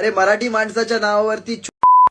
अरे मराठी माणसाच्या नावावरती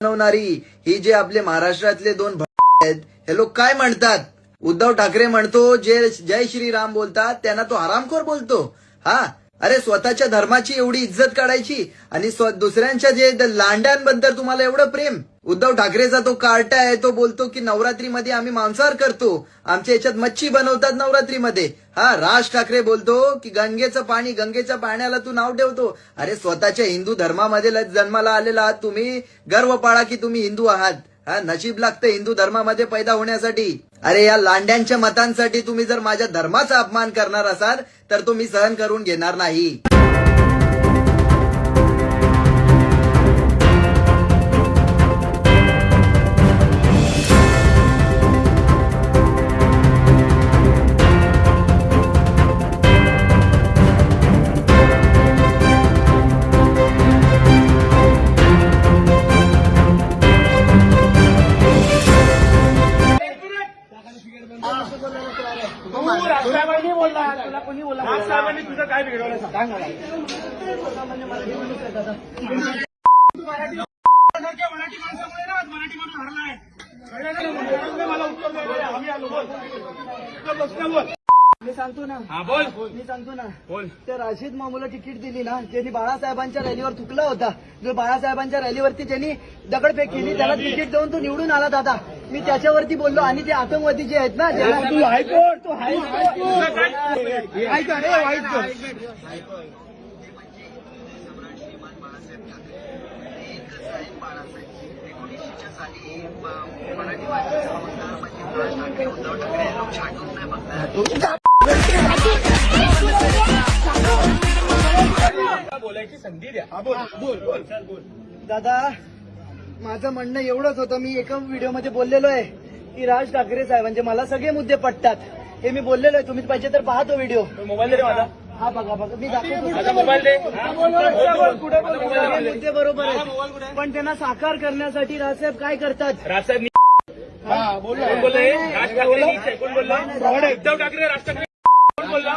बनवणारी ही जे आपले महाराष्ट्रातले दोन आहेत हे लोक काय म्हणतात? उद्धव ठाकरे म्हणतो जे जय श्रीराम बोलतात त्यांना तो हरामखोर बोलतो. हा? अरे स्वतःच्या धर्माची एवढी इज्जत काढायची आणि दुसऱ्यांच्या जे लांड्यांबद्दल तुम्हाला एवढं प्रेम. उद्धव ठाकरेचा तो कार्टा आहे तो बोलतो की नवरात्रीमध्ये आम्ही मांसाहार करतो. आमच्या याच्यात मच्छी बनवतात नवरात्रीमध्ये. हा राज ठाकरे बोलतो की गंगेचं पाणी गंगेच्या पाण्याला तू नाव ठेवतो. अरे स्वतःच्या हिंदू धर्मामध्ये जन्माला आलेला आहात तुम्ही. गर्व पाळा की तुम्ही हिंदू आहात. हा नशीब लागतं हिंदू धर्मामध्ये पैदा होण्यासाठी. अरे या लांड्यांच्या मतांसाठी तुम्ही जर माझ्या धर्माचा अपमान करणार असाल तर तो मी सहन करून घेणार नाही. तुला कोणी बोलला राष्ट्रवादी तुझं काय बिघडवलं सांग. मला. सारख्या मराठी माणसामुळे ना आज मराठी माणूस हरलाय कळलं ना? तुम्ही मला उत्तर द्यायला आम्ही आलो बोल. उत्तर प्रश्न बोल. मी सांगतो ना. हा बोल. मी सांगतो ना. बोल. त्या राशीद मामूला तिकीट दिली ना ज्यांनी बाळासाहेबांच्या रॅलीवर थुकला होता. जो बाळासाहेबांच्या रॅलीवरती त्यांनी दगडफेक केली त्याला तिकीट देऊन तो निवडून आला दादा. मी त्याच्यावरती बोललो आणि ते आतंकवादी जे आहेत ना ज्याला तू हायकोर्ट तू हायकोर्ट. बोलायची संधी द्या. हा, बोल. बोल बोल. दादा माझं म्हणणं एवढंच होतं मी एका व्हिडिओमध्ये बोललेलो आहे की राज ठाकरे साहेब म्हणजे मला सगळे मुद्दे पटतात हे मी बोललेलो आहे तुम्ही पाहिजे तर पाहतो व्हिडिओ मोबाईल दे रे माझा हा बघा बघा मी दाखवतो मोबाईल दे हा, कुठे सगळे. मुद्दे बरोबर आहेत पण त्यांना साकार करण्यासाठी राजसाहेब काय करतात राजसाहेब नी- कोण बोलले राज ठाकरे नीच आहे. कोण बोलला उद्धव ठाकरे राज ठाकरे कोण बोलला